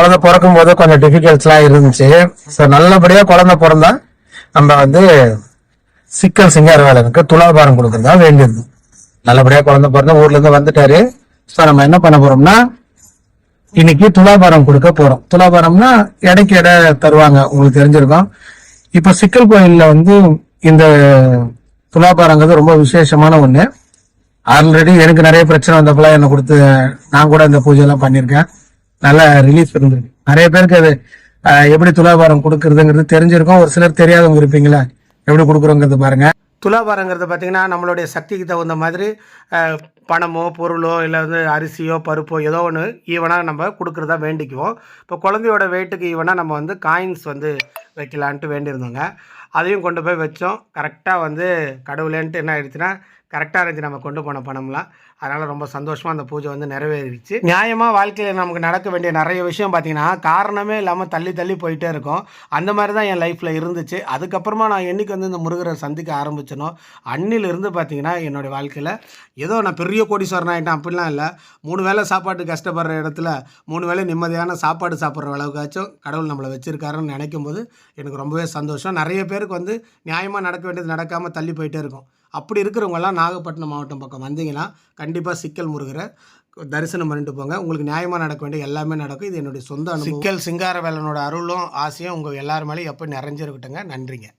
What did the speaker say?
குழந்தை பிறக்கும் போது கொஞ்சம் டிஃபிகல்ட்ஸ்லாம் இருந்துச்சு. ஸோ நல்லபடியாக குழந்தை பிறந்தா நம்ம வந்து சிக்கல் சிங்கார வேலனுக்கு துலாபாரம் கொடுக்கறதா வேண்டியது. நல்லபடியாக குழந்தை பிறந்த ஊர்லேருந்து வந்துட்டாரு. ஸோ நம்ம என்ன பண்ண போறோம்னா இன்னைக்கு துலாபாரம் கொடுக்க போறோம். துலாபாரம்னா இடைக்கு எடை தருவாங்க. உங்களுக்கு தெரிஞ்சிருக்கும். இப்போ சிக்கல் கோயிலில் வந்து இந்த துலாபாரங்கிறது ரொம்ப விசேஷமான ஒன்று ஆல்ரெடி எனக்கு நிறைய பிரச்சனை வந்தப்பெல்லாம் என்னை கொடுத்து நான் கூட இந்த பூஜை எல்லாம் பண்ணியிருக்கேன். நல்ல ரிலீஃப் இருந்தது. நிறைய பேருக்கு அது எப்படி துலாபாரம் கொடுக்கறதுங்கிறது தெரிஞ்சிருக்கும். ஒரு சிலர் தெரியாதவங்க இருப்பீங்களா? எப்படி கொடுக்குறோங்கிறது பாருங்க. துலாபாரங்கிறது பார்த்தீங்கன்னா நம்மளுடைய சக்திக்கு தகுந்த மாதிரி பணமோ பொருளோ இல்லை வந்து அரிசியோ பருப்போ ஏதோ ஒன்று ஈவனாக நம்ம கொடுக்குறதா வேண்டிக்குவோம். இப்போ குழந்தையோட வெயிட்டுக்கு ஈவனாக நம்ம வந்து காயின்ஸ் வந்து வைக்கலான்ட்டு வேண்டியிருந்தோங்க. அதையும் கொண்டு போய் வச்சோம். கரெக்டாக வந்து கடவுளேன்ட்டு என்ன ஆயிடுச்சுன்னா கரெக்டாக இருந்துச்சு நம்ம கொண்டு போன பணம்லாம். அதனால் ரொம்ப சந்தோஷமாக அந்த பூஜை வந்து நிறைவேறிடுச்சு நியாயமாக வாழ்க்கையில் நமக்கு நடக்க வேண்டிய நிறைய விஷயம் பார்த்திங்கன்னா காரணமே இல்லாமல் தள்ளி தள்ளி போயிட்டே இருக்கும். அந்த மாதிரி தான் என் லைஃப்பில் இருந்துச்சு. அதுக்கப்புறமா நான் என்னைக்கு வந்து இந்த முருகரை சந்திக்க ஆரம்பிச்சனோ அன்னிலிருந்து பார்த்தீங்கன்னா என்னுடைய வாழ்க்கையில் ஏதோ நான் பெரிய கோடீஸ்வரன் ஆகிட்டேன் அப்படிலாம் இல்லை. மூணு வேளை சாப்பாட்டு கஷ்டப்படுற இடத்துல மூணு வேளை நிம்மதியான சாப்பாடு சாப்பிட்ற அளவுக்காச்சும் கடவுள் நம்மளை வச்சுருக்காருன்னு நினைக்கும் போது எனக்கு ரொம்பவே சந்தோஷம். நிறைய பேர் பேருக்கு வந்து நியாயமாக நடக்க வேண்டியது நடக்காமல் தள்ளி போயிட்டே இருக்கும். அப்படி இருக்கிறவங்கெல்லாம் நாகப்பட்டினம் மாவட்டம் பக்கம் வந்தீங்கன்னா கண்டிப்பாக சிக்கல் முருகரை தரிசனம் பண்ணிட்டு போங்க. உங்களுக்கு நியாயமாக நடக்க வேண்டிய எல்லாமே நடக்கும். இது என்னுடைய சொந்த சிக்கல் சிங்கார வேலனோட அருளும் ஆசையும் உங்கள் எல்லார் மேலேயும் எப்போ நிறைஞ்சிருக்கட்டுங்க. நன்றிங்க.